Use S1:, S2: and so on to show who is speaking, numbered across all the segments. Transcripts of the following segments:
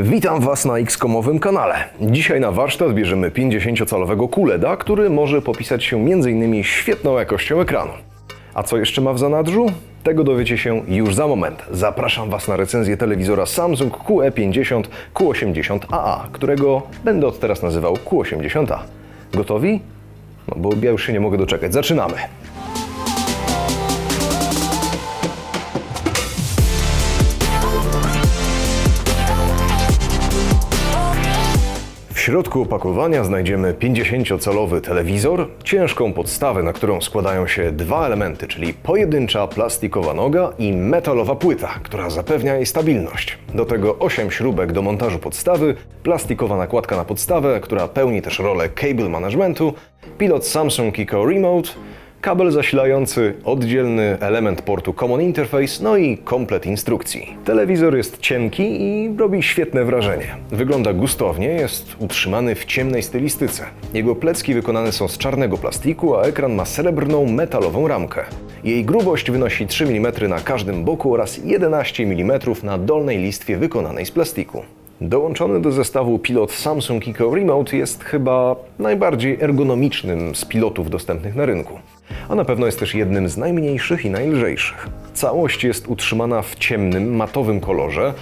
S1: Witam Was na X-komowym kanale. Dzisiaj na warsztat bierzemy 50-calowego QLEDa, który może popisać się m.in. świetną jakością ekranu. A co jeszcze ma w zanadrzu? Tego dowiecie się już za moment. Zapraszam Was na recenzję telewizora Samsung E QE50 Q80AA, którego będę od teraz nazywał Q80A. Gotowi? No bo ja już się nie mogę doczekać. Zaczynamy! Środku opakowania znajdziemy 50-calowy telewizor, ciężką podstawę, na którą składają się dwa elementy, czyli pojedyncza plastikowa noga i metalowa płyta, która zapewnia jej stabilność. Do tego 8 śrubek do montażu podstawy, plastikowa nakładka na podstawę, która pełni też rolę cable managementu, pilot Samsung Eco Remote, kabel zasilający, oddzielny element portu Common Interface, no i komplet instrukcji. Telewizor jest cienki i robi świetne wrażenie. Wygląda gustownie, jest utrzymany w ciemnej stylistyce. Jego plecki wykonane są z czarnego plastiku, a ekran ma srebrną metalową ramkę. Jej grubość wynosi 3 mm na każdym boku oraz 11 mm na dolnej listwie wykonanej z plastiku. Dołączony do zestawu pilot Samsung Eco Remote jest chyba najbardziej ergonomicznym z pilotów dostępnych na rynku. A na pewno jest też jednym z najmniejszych i najlżejszych. Całość jest utrzymana w ciemnym, matowym kolorze,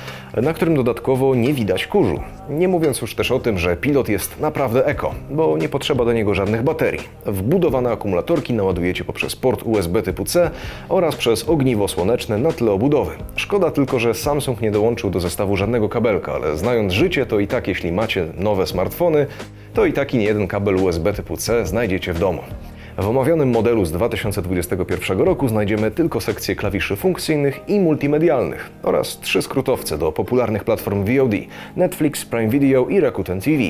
S1: na którym dodatkowo nie widać kurzu. Nie mówiąc już też o tym, że pilot jest naprawdę eko, bo nie potrzeba do niego żadnych baterii. Wbudowane akumulatorki naładujecie poprzez port USB typu C oraz przez ogniwo słoneczne na tle obudowy. Szkoda tylko, że Samsung nie dołączył do zestawu żadnego kabelka, ale znając życie, to i tak jeśli macie nowe smartfony, to i taki nie jeden kabel USB typu C znajdziecie w domu. W omawianym modelu z 2021 roku znajdziemy tylko sekcje klawiszy funkcyjnych i multimedialnych oraz trzy skrótowce do popularnych platform VOD Netflix, Prime Video i Rakuten TV.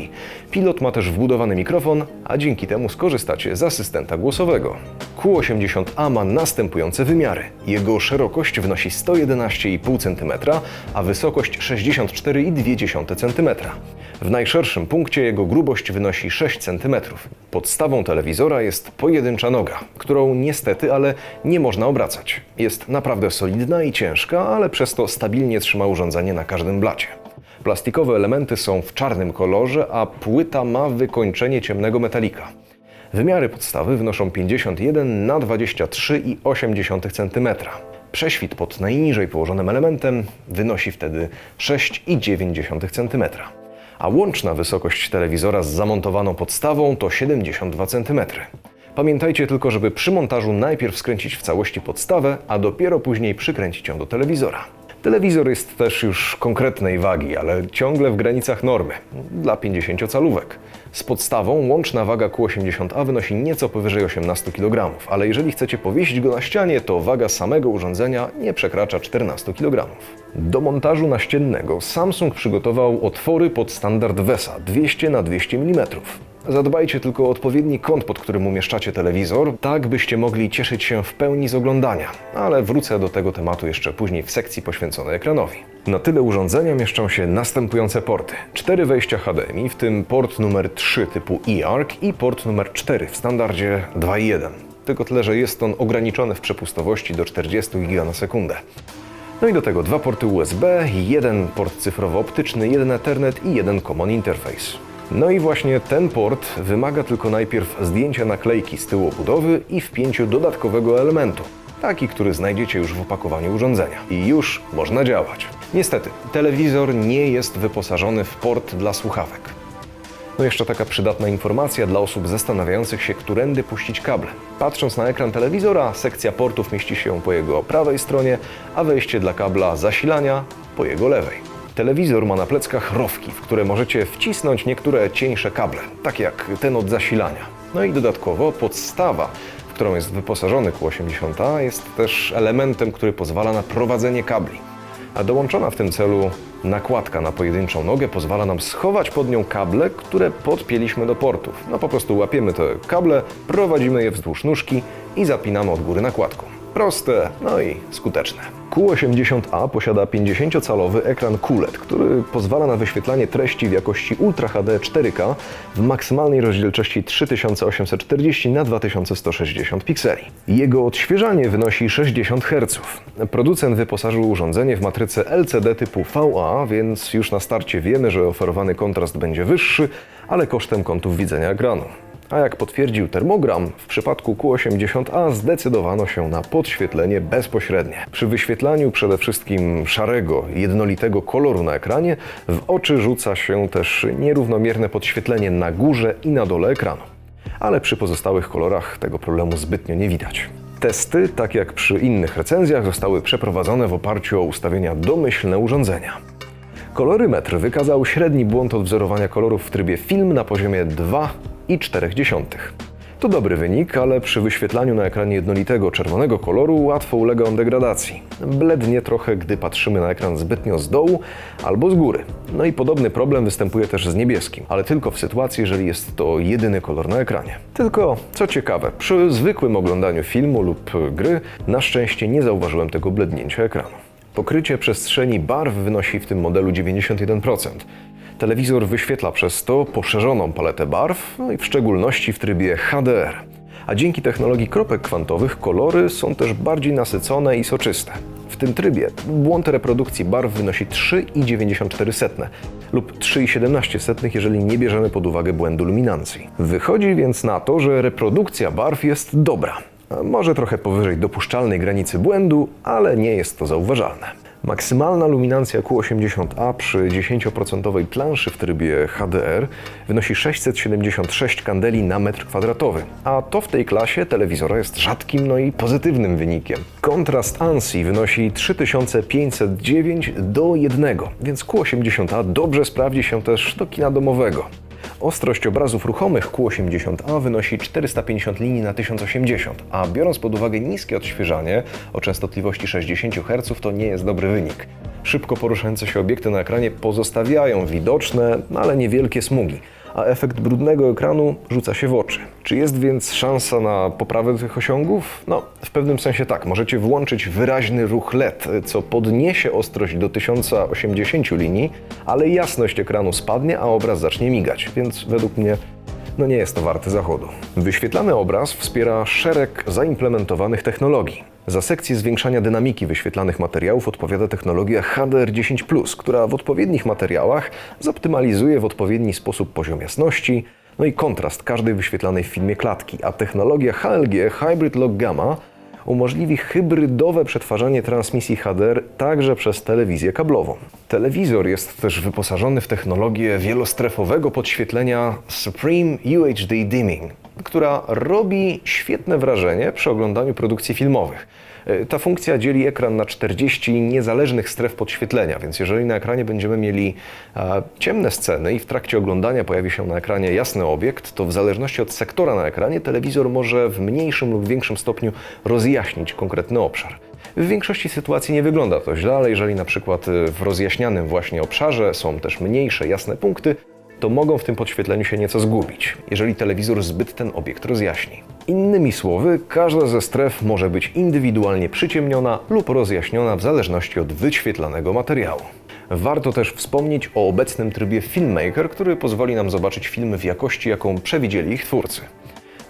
S1: Pilot ma też wbudowany mikrofon, a dzięki temu skorzystacie z asystenta głosowego. Q80A ma następujące wymiary. Jego szerokość wynosi 111,5 cm, a wysokość 64,2 cm. W najszerszym punkcie jego grubość wynosi 6 cm. Podstawą telewizora jest pojedyncza noga, którą niestety, ale nie można obracać. Jest naprawdę solidna i ciężka, ale przez to stabilnie trzyma urządzenie na każdym blacie. Plastikowe elementy są w czarnym kolorze, a płyta ma wykończenie ciemnego metalika. Wymiary podstawy wynoszą 51 na 23,8 cm. Prześwit pod najniżej położonym elementem wynosi wtedy 6,9 cm. A łączna wysokość telewizora z zamontowaną podstawą to 72 cm. Pamiętajcie tylko, żeby przy montażu najpierw skręcić w całości podstawę, a dopiero później przykręcić ją do telewizora. Telewizor jest też już konkretnej wagi, ale ciągle w granicach normy dla 50-calówek. Z podstawą łączna waga Q80A wynosi nieco powyżej 18 kg, ale jeżeli chcecie powiesić go na ścianie, to waga samego urządzenia nie przekracza 14 kg. Do montażu naściennego Samsung przygotował otwory pod standard VESA 200 na 200 mm. Zadbajcie tylko o odpowiedni kąt, pod którym umieszczacie telewizor, tak byście mogli cieszyć się w pełni z oglądania. Ale wrócę do tego tematu jeszcze później w sekcji poświęconej ekranowi. Na tyle urządzenia mieszczą się następujące porty. Cztery wejścia HDMI, w tym port numer 3 typu eARC i port numer 4 w standardzie 2.1. Tylko tyle, że jest on ograniczony w przepustowości do 40 giga na sekundę. No i do tego dwa porty USB, jeden port cyfrowo-optyczny, jeden Ethernet i jeden Common Interface. No i właśnie ten port wymaga tylko najpierw zdjęcia naklejki z tyłu obudowy i wpięciu dodatkowego elementu. Taki, który znajdziecie już w opakowaniu urządzenia. I już można działać. Niestety, telewizor nie jest wyposażony w port dla słuchawek. No jeszcze taka przydatna informacja dla osób zastanawiających się, którędy puścić kable. Patrząc na ekran telewizora, sekcja portów mieści się po jego prawej stronie, a wejście dla kabla zasilania po jego lewej. Telewizor ma na pleckach rowki, w które możecie wcisnąć niektóre cieńsze kable, tak jak ten od zasilania. No i dodatkowo podstawa, w którą jest wyposażony Q80A, jest też elementem, który pozwala na prowadzenie kabli. A dołączona w tym celu nakładka na pojedynczą nogę pozwala nam schować pod nią kable, które podpięliśmy do portów. No po prostu łapiemy te kable, prowadzimy je wzdłuż nóżki i zapinamy od góry nakładką. Proste, no i skuteczne. Q80A posiada 50-calowy ekran QLED, który pozwala na wyświetlanie treści w jakości Ultra HD 4K w maksymalnej rozdzielczości 3840 na 2160 pikseli. Jego odświeżanie wynosi 60 Hz. Producent wyposażył urządzenie w matrycę LCD typu VA, więc już na starcie wiemy, że oferowany kontrast będzie wyższy, ale kosztem kątów widzenia ekranu. A jak potwierdził termogram, w przypadku Q80A zdecydowano się na podświetlenie bezpośrednie. Przy wyświetlaniu przede wszystkim szarego, jednolitego koloru na ekranie, w oczy rzuca się też nierównomierne podświetlenie na górze i na dole ekranu. Ale przy pozostałych kolorach tego problemu zbytnio nie widać. Testy, tak jak przy innych recenzjach, zostały przeprowadzone w oparciu o ustawienia domyślne urządzenia. Kolorymetr wykazał średni błąd odwzorowania kolorów w trybie film na poziomie 2,4. To dobry wynik, ale przy wyświetlaniu na ekranie jednolitego czerwonego koloru łatwo ulega on degradacji. Blednie trochę, gdy patrzymy na ekran zbytnio z dołu albo z góry. No i podobny problem występuje też z niebieskim, ale tylko w sytuacji, jeżeli jest to jedyny kolor na ekranie. Tylko, co ciekawe, przy zwykłym oglądaniu filmu lub gry na szczęście nie zauważyłem tego blednięcia ekranu. Pokrycie przestrzeni barw wynosi w tym modelu 91%. Telewizor wyświetla przez to poszerzoną paletę barw, no i w szczególności w trybie HDR. A dzięki technologii kropek kwantowych kolory są też bardziej nasycone i soczyste. W tym trybie błąd reprodukcji barw wynosi 3,94 lub 3,17, jeżeli nie bierzemy pod uwagę błędu luminancji. Wychodzi więc na to, że reprodukcja barw jest dobra. Może trochę powyżej dopuszczalnej granicy błędu, ale nie jest to zauważalne. Maksymalna luminancja Q80A przy 10% planszy w trybie HDR wynosi 676 kandeli na metr kwadratowy, a to w tej klasie telewizora jest rzadkim, no i pozytywnym wynikiem. Kontrast ANSI wynosi 3509 do 1, więc Q80A dobrze sprawdzi się też do kina domowego. Ostrość obrazów ruchomych Q80A wynosi 450 linii na 1080, a biorąc pod uwagę niskie odświeżanie o częstotliwości 60 Hz to nie jest dobry wynik. Szybko poruszające się obiekty na ekranie pozostawiają widoczne, ale niewielkie smugi, a efekt brudnego ekranu rzuca się w oczy. Czy jest więc szansa na poprawę tych osiągów? No, w pewnym sensie tak. Możecie włączyć wyraźny ruch LED, co podniesie ostrość do 1080 linii, ale jasność ekranu spadnie, a obraz zacznie migać, więc według mnie no nie jest to warte zachodu. Wyświetlany obraz wspiera szereg zaimplementowanych technologii. Za sekcję zwiększania dynamiki wyświetlanych materiałów odpowiada technologia HDR10+, która w odpowiednich materiałach zoptymalizuje w odpowiedni sposób poziom jasności, no i kontrast każdej wyświetlanej w filmie klatki, a technologia HLG Hybrid Log Gamma umożliwi hybrydowe przetwarzanie transmisji HDR także przez telewizję kablową. Telewizor jest też wyposażony w technologię wielostrefowego podświetlenia Supreme UHD Dimming, która robi świetne wrażenie przy oglądaniu produkcji filmowych. E, Ta funkcja dzieli ekran na 40 niezależnych stref podświetlenia, więc jeżeli na ekranie będziemy mieli ciemne sceny i w trakcie oglądania pojawi się na ekranie jasny obiekt, to w zależności od sektora na ekranie telewizor może w mniejszym lub większym stopniu rozjaśnić konkretny obszar. W większości sytuacji nie wygląda to źle, ale jeżeli na przykład w rozjaśnianym właśnie obszarze są też mniejsze, jasne punkty, to mogą w tym podświetleniu się nieco zgubić, jeżeli telewizor zbyt ten obiekt rozjaśni. Innymi słowy, każda ze stref może być indywidualnie przyciemniona lub rozjaśniona w zależności od wyświetlanego materiału. Warto też wspomnieć o obecnym trybie Filmmaker, który pozwoli nam zobaczyć filmy w jakości, jaką przewidzieli ich twórcy.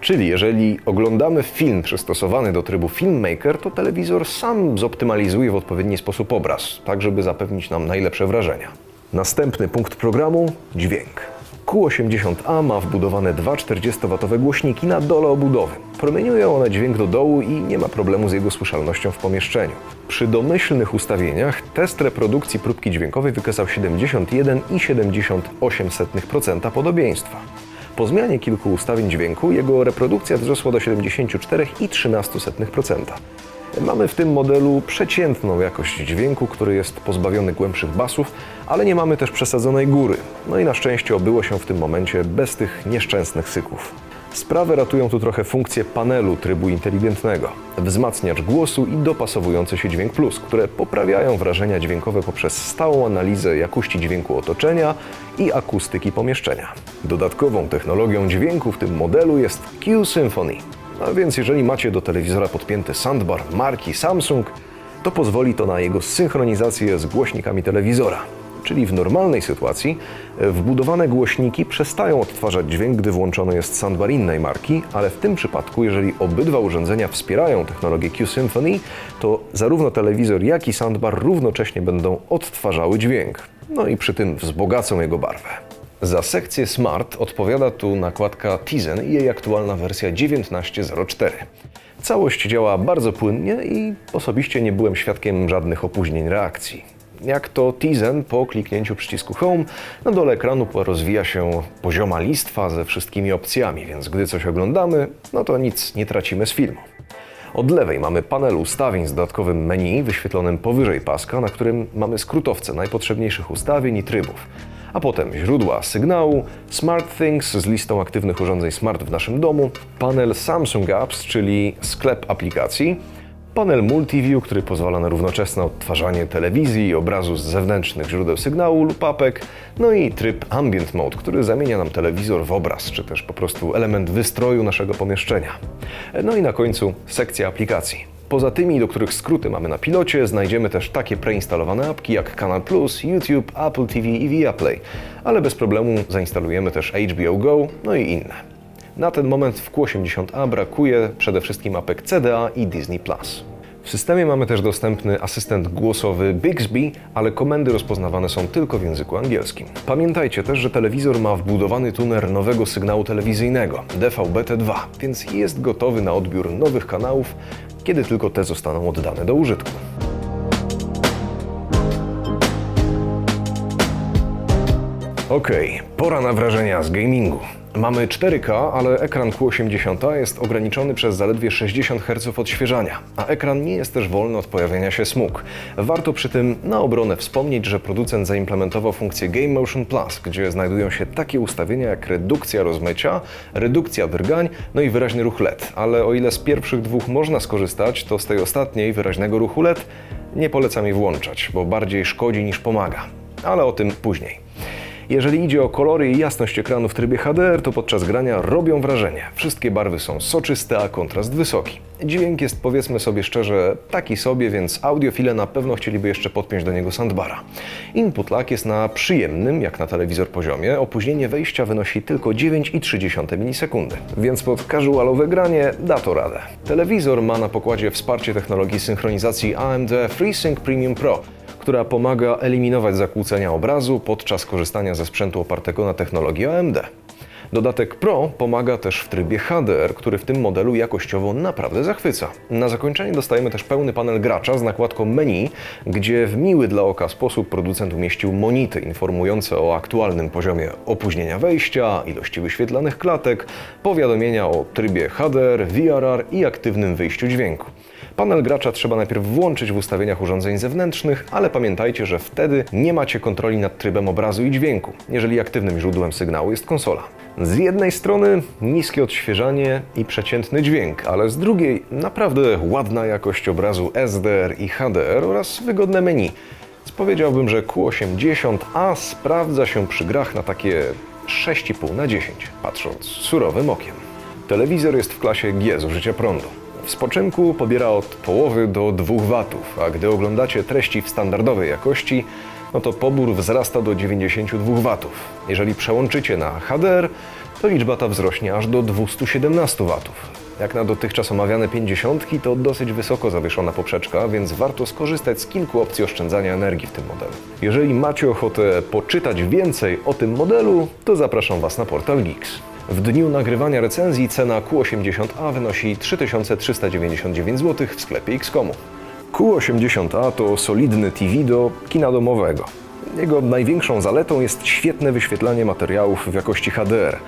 S1: Czyli jeżeli oglądamy film przystosowany do trybu Filmmaker, to telewizor sam zoptymalizuje w odpowiedni sposób obraz, tak żeby zapewnić nam najlepsze wrażenia. Następny punkt programu dźwięk. Q80A ma wbudowane dwa 40W głośniki na dole obudowy. Promieniują one dźwięk do dołu i nie ma problemu z jego słyszalnością w pomieszczeniu. Przy domyślnych ustawieniach test reprodukcji próbki dźwiękowej wykazał 71,78% podobieństwa. Po zmianie kilku ustawień dźwięku jego reprodukcja wzrosła do 74,13%. Mamy w tym modelu przeciętną jakość dźwięku, który jest pozbawiony głębszych basów, ale nie mamy też przesadzonej góry. No i na szczęście obyło się w tym momencie bez tych nieszczęsnych syków. Sprawę ratują tu trochę funkcje panelu trybu inteligentnego, wzmacniacz głosu i dopasowujący się dźwięk plus, które poprawiają wrażenia dźwiękowe poprzez stałą analizę jakości dźwięku otoczenia i akustyki pomieszczenia. Dodatkową technologią dźwięku w tym modelu jest Q-Symphony. A więc jeżeli macie do telewizora podpięty soundbar marki Samsung, to pozwoli to na jego synchronizację z głośnikami telewizora. Czyli w normalnej sytuacji e, wbudowane głośniki przestają odtwarzać dźwięk, gdy włączony jest soundbar innej marki, ale w tym przypadku, jeżeli obydwa urządzenia wspierają technologię Q-Symphony, to zarówno telewizor, jak i soundbar równocześnie będą odtwarzały dźwięk. No i przy tym wzbogacą jego barwę. Za sekcję Smart odpowiada tu nakładka Tizen i jej aktualna wersja 19.04. Całość działa bardzo płynnie i osobiście nie byłem świadkiem żadnych opóźnień reakcji. Jak to Tizen po kliknięciu przycisku Home na dole ekranu rozwija się pozioma listwa ze wszystkimi opcjami, więc gdy coś oglądamy, no to nic nie tracimy z filmu. Od lewej mamy panel ustawień z dodatkowym menu wyświetlonym powyżej paska, na którym mamy skrótowce najpotrzebniejszych ustawień i trybów. A potem źródła sygnału, SmartThings z listą aktywnych urządzeń smart w naszym domu, panel Samsung Apps, czyli sklep aplikacji, panel Multiview, który pozwala na równoczesne odtwarzanie telewizji i obrazu z zewnętrznych źródeł sygnału lub apek, no i tryb Ambient Mode, który zamienia nam telewizor w obraz, czy też po prostu element wystroju naszego pomieszczenia. No i na końcu sekcja aplikacji. Poza tymi, do których skróty mamy na pilocie, znajdziemy też takie preinstalowane apki jak Canal Plus, YouTube, Apple TV i Viaplay, ale bez problemu zainstalujemy też HBO Go, no i inne. Na ten moment w Q80A brakuje przede wszystkim apek CDA i Disney+. W systemie mamy też dostępny asystent głosowy Bixby, ale komendy rozpoznawane są tylko w języku angielskim. Pamiętajcie też, że telewizor ma wbudowany tuner nowego sygnału telewizyjnego DVB-T2, więc jest gotowy na odbiór nowych kanałów, kiedy tylko te zostaną oddane do użytku. Okej, pora na wrażenia z gamingu. Mamy 4K, ale ekran Q80 jest ograniczony przez zaledwie 60 Hz odświeżania, a ekran nie jest też wolny od pojawienia się smug. Warto przy tym na obronę wspomnieć, że producent zaimplementował funkcję Game Motion Plus, gdzie znajdują się takie ustawienia jak redukcja rozmycia, redukcja drgań, no i wyraźny ruch LED. Ale o ile z pierwszych dwóch można skorzystać, to z tej ostatniej, wyraźnego ruchu LED, nie polecam jej włączać, bo bardziej szkodzi niż pomaga. Ale o tym później. Jeżeli idzie o kolory i jasność ekranu w trybie HDR, to podczas grania robią wrażenie. Wszystkie barwy są soczyste, a kontrast wysoki. Dźwięk jest powiedzmy sobie szczerze taki sobie, więc audiofile na pewno chcieliby jeszcze podpiąć do niego soundbara. Input lag jest na przyjemnym, jak na telewizor poziomie, opóźnienie wejścia wynosi tylko 9,3 milisekundy, więc pod casualowe granie da to radę. Telewizor ma na pokładzie wsparcie technologii synchronizacji AMD FreeSync Premium Pro, która pomaga eliminować zakłócenia obrazu podczas korzystania ze sprzętu opartego na technologii AMD. Dodatek Pro pomaga też w trybie HDR, który w tym modelu jakościowo naprawdę zachwyca. Na zakończenie dostajemy też pełny panel gracza z nakładką menu, gdzie w miły dla oka sposób producent umieścił monity informujące o aktualnym poziomie opóźnienia wejścia, ilości wyświetlanych klatek, powiadomienia o trybie HDR, VRR i aktywnym wyjściu dźwięku. Panel gracza trzeba najpierw włączyć w ustawieniach urządzeń zewnętrznych, ale pamiętajcie, że wtedy nie macie kontroli nad trybem obrazu i dźwięku, jeżeli aktywnym źródłem sygnału jest konsola. Z jednej strony niskie odświeżanie i przeciętny dźwięk, ale z drugiej naprawdę ładna jakość obrazu SDR i HDR oraz wygodne menu. Powiedziałbym, że Q80A sprawdza się przy grach na takie 6,5 na 10, patrząc surowym okiem. Telewizor jest w klasie G zużycia prądu. W spoczynku pobiera od połowy do 2 W, a gdy oglądacie treści w standardowej jakości, no to pobór wzrasta do 92 W. Jeżeli przełączycie na HDR, to liczba ta wzrośnie aż do 217 W. Jak na dotychczas omawiane 50 to dosyć wysoko zawieszona poprzeczka, więc warto skorzystać z kilku opcji oszczędzania energii w tym modelu. Jeżeli macie ochotę poczytać więcej o tym modelu, to zapraszam Was na portal Geeks. W dniu nagrywania recenzji cena Q80A wynosi 3399 zł w sklepie XCOMu. Q80A to solidny TV do kina domowego. Jego największą zaletą jest świetne wyświetlanie materiałów w jakości HDR.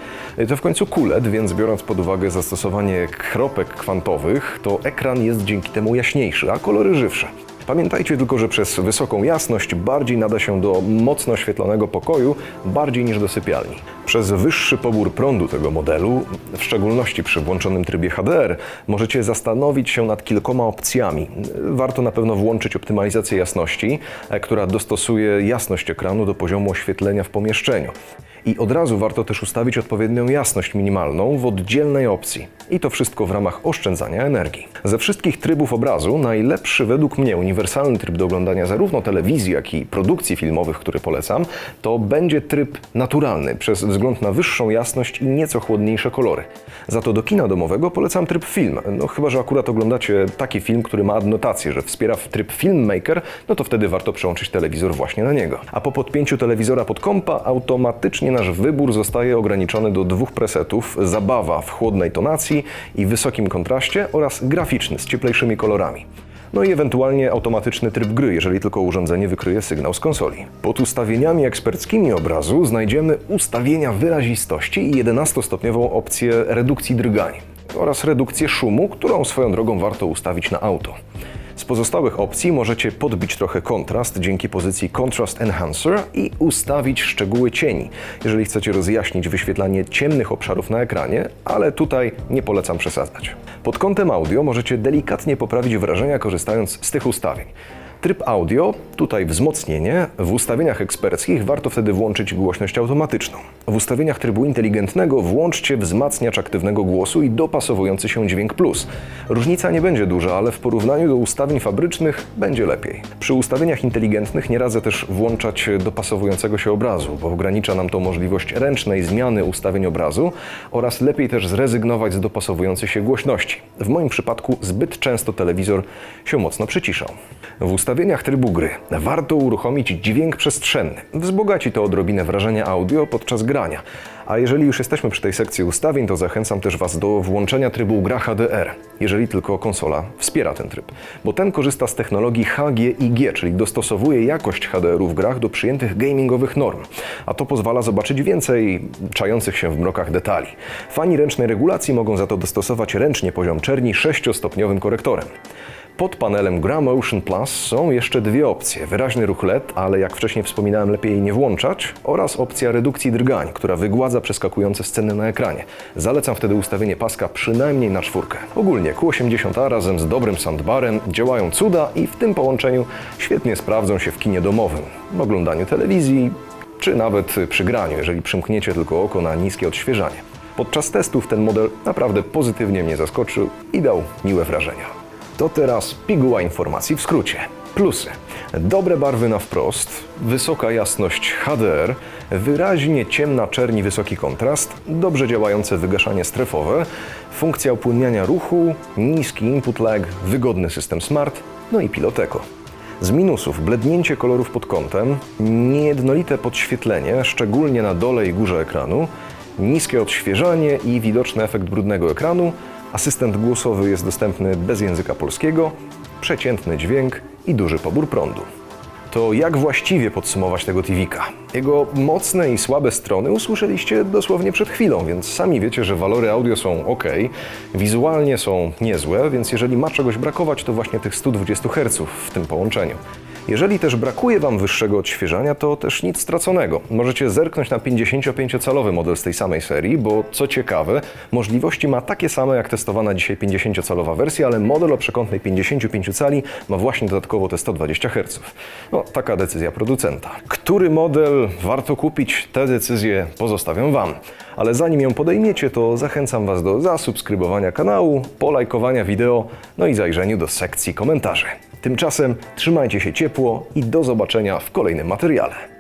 S1: To w końcu QLED, więc biorąc pod uwagę zastosowanie kropek kwantowych, to ekran jest dzięki temu jaśniejszy, a kolory żywsze. Pamiętajcie tylko, że przez wysoką jasność bardziej nada się do mocno oświetlonego pokoju, bardziej niż do sypialni. Przez wyższy pobór prądu tego modelu, w szczególności przy włączonym trybie HDR, możecie zastanowić się nad kilkoma opcjami. Warto na pewno włączyć optymalizację jasności, która dostosuje jasność ekranu do poziomu oświetlenia w pomieszczeniu. I od razu warto też ustawić odpowiednią jasność minimalną w oddzielnej opcji. I to wszystko w ramach oszczędzania energii. Ze wszystkich trybów obrazu najlepszy według mnie uniwersalny tryb do oglądania zarówno telewizji, jak i produkcji filmowych, który polecam, to będzie tryb naturalny przez wzgląd na wyższą jasność i nieco chłodniejsze kolory. Za to do kina domowego polecam tryb film. No chyba, że akurat oglądacie taki film, który ma adnotację, że wspiera w tryb Filmmaker, no to wtedy warto przełączyć telewizor właśnie na niego. A po podpięciu telewizora pod kompa automatycznie nasz wybór zostaje ograniczony do dwóch presetów: zabawa w chłodnej tonacji i wysokim kontraście oraz graficzny z cieplejszymi kolorami. No i ewentualnie automatyczny tryb gry, jeżeli tylko urządzenie wykryje sygnał z konsoli. Pod ustawieniami eksperckimi obrazu znajdziemy ustawienia wyrazistości i 11-stopniową opcję redukcji drgań oraz redukcję szumu, którą swoją drogą warto ustawić na auto. Z pozostałych opcji możecie podbić trochę kontrast dzięki pozycji Contrast Enhancer i ustawić szczegóły cieni, jeżeli chcecie rozjaśnić wyświetlanie ciemnych obszarów na ekranie, ale tutaj nie polecam przesadzać. Pod kątem audio możecie delikatnie poprawić wrażenia korzystając z tych ustawień. Tryb audio, tutaj wzmocnienie. W ustawieniach eksperckich warto wtedy włączyć głośność automatyczną. W ustawieniach trybu inteligentnego włączcie wzmacniacz aktywnego głosu i dopasowujący się dźwięk plus. Różnica nie będzie duża, ale w porównaniu do ustawień fabrycznych będzie lepiej. Przy ustawieniach inteligentnych nie radzę też włączać dopasowującego się obrazu, bo ogranicza nam to możliwość ręcznej zmiany ustawień obrazu oraz lepiej też zrezygnować z dopasowującej się głośności. W moim przypadku zbyt często telewizor się mocno przyciszał. W ustawieniach trybu gry warto uruchomić dźwięk przestrzenny. Wzbogaci to odrobinę wrażenia audio podczas grania. A jeżeli już jesteśmy przy tej sekcji ustawień, to zachęcam też Was do włączenia trybu gra HDR, jeżeli tylko konsola wspiera ten tryb. Bo ten korzysta z technologii HGIG, czyli dostosowuje jakość HDR-u w grach do przyjętych gamingowych norm. A to pozwala zobaczyć więcej czających się w mrokach detali. Fani ręcznej regulacji mogą za to dostosować ręcznie poziom czerni 6-stopniowym korektorem. Pod panelem Gra Motion Plus są jeszcze dwie opcje. Wyraźny ruch LED, ale jak wcześniej wspominałem, lepiej jej nie włączać, oraz opcja redukcji drgań, która wygładza przeskakujące sceny na ekranie. Zalecam wtedy ustawienie paska przynajmniej na czwórkę. Ogólnie Q80A razem z dobrym soundbarem działają cuda i w tym połączeniu świetnie sprawdzą się w kinie domowym, w oglądaniu telewizji, czy nawet przy graniu, jeżeli przymkniecie tylko oko na niskie odświeżanie. Podczas testów ten model naprawdę pozytywnie mnie zaskoczył i dał miłe wrażenia. To teraz piguła informacji w skrócie. Plusy. Dobre barwy na wprost, wysoka jasność HDR, wyraźnie ciemna czerni, wysoki kontrast, dobrze działające wygaszanie strefowe, funkcja upłynniania ruchu, niski input lag, wygodny system smart, no i piloteko. Z minusów blednięcie kolorów pod kątem, niejednolite podświetlenie, szczególnie na dole i górze ekranu, niskie odświeżanie i widoczny efekt brudnego ekranu, Asystent głosowy jest dostępny bez języka polskiego, przeciętny dźwięk i duży pobór prądu. To jak właściwie podsumować tego TVK? Jego mocne i słabe strony usłyszeliście dosłownie przed chwilą, więc sami wiecie, że walory audio są ok, wizualnie są niezłe, więc jeżeli ma czegoś brakować, to właśnie tych 120 Hz w tym połączeniu. Jeżeli też brakuje Wam wyższego odświeżania, to też nic straconego. Możecie zerknąć na 55-calowy model z tej samej serii, bo co ciekawe, możliwości ma takie same jak testowana dzisiaj 50-calowa wersja, ale model o przekątnej 55 cali ma właśnie dodatkowo te 120 Hz. No, taka decyzja producenta. Który model warto kupić, te decyzje pozostawiam Wam. Ale zanim ją podejmiecie, to zachęcam Was do zasubskrybowania kanału, polajkowania wideo, no i zajrzeniu do sekcji komentarzy. Tymczasem trzymajcie się ciepło i do zobaczenia w kolejnym materiale.